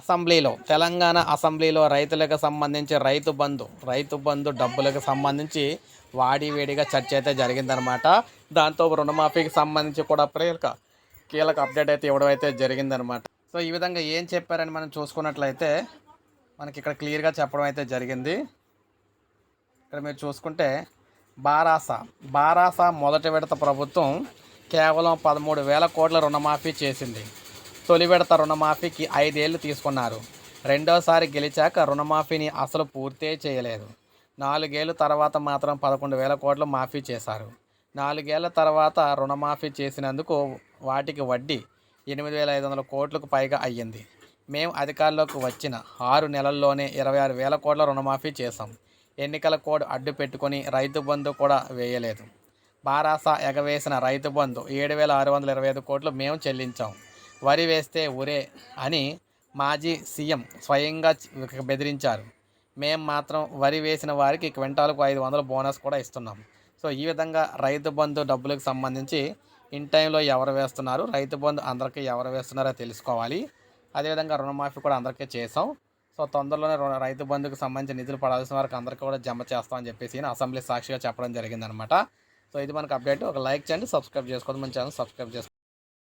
అసెంబ్లీలో తెలంగాణ అసెంబ్లీలో రైతులకు సంబంధించి రైతు బంధు రైతు బంధు డబ్బులకు సంబంధించి వాడి వేడిగా చర్చ అయితే జరిగిందనమాట దాంతో రుణమాఫీకి సంబంధించి కూడా ప్రేరక కీలక అప్డేట్ అయితే ఇవ్వడం అయితే జరిగిందనమాట సో ఈ విధంగా ఏం చెప్పారని మనం చూసుకున్నట్లయితే మనకి ఇక్కడ క్లియర్గా చెప్పడం అయితే జరిగింది. ఇక్కడ మీరు చూసుకుంటే బారాస బారాస మొదటి విడత ప్రభుత్వం కేవలం పదమూడు వేల కోట్ల రుణమాఫీ చేసింది. తొలి విడత రుణమాఫీకి ఐదేళ్ళు తీసుకున్నారు. రెండోసారి గెలిచాక రుణమాఫీని అసలు పూర్తే చేయలేదు. నాలుగేళ్ళ తర్వాత మాత్రం పదకొండు వేల కోట్లు మాఫీ చేశారు. నాలుగేళ్ళ తర్వాత రుణమాఫీ చేసినందుకు వాటికి వడ్డీ ఎనిమిది వేల ఐదు వందల కోట్లకు పైగా అయ్యింది. మేము అధికారంలోకి వచ్చిన ఆరు నెలల్లోనే ఇరవై ఆరు వేల కోట్ల రుణమాఫీ చేశాం. ఎన్నికల కోడ్ అడ్డు పెట్టుకొని రైతు బంధు కూడా వేయలేదు. బారాస ఎగవేసిన రైతు బంధు ఏడు వేల ఆరు వందల ఇరవై ఐదు కోట్లు మేము చెల్లించాం. వరి వేస్తే ఉరే అని మాజీ సీఎం స్వయంగా బెదిరించారు. మేము మాత్రం వరి వేసిన వారికి క్వింటాలకు ఐదు వందల బోనస్ కూడా ఇస్తున్నాం. సో ఈ విధంగా రైతు బంధు డబ్బులకు సంబంధించి ఇన్ టైంలో ఎవరు వేస్తున్నారు రైతు బంధు అందరికీ ఎవరు వేస్తున్నారో తెలుసుకోవాలి. అదేవిధంగా రుణమాఫీ కూడా అందరికీ చేసాం సో తొందరలోనే రైతు బంధుకు సంబంధించి నిధులు పడాల్సిన వారికి అందరికీ కూడా జమ చేస్తామని చెప్పేసి అసెంబ్లీ సాక్షిగా చెప్పడం జరిగిందనమాట. సో ఇది మనకు అప్డేట్. ఒక లైక్ చేయండి సబ్స్క్రైబ్ చేసుకోండి. మన ఛానల్ సబ్స్క్రైబ్ చేసుకోండి.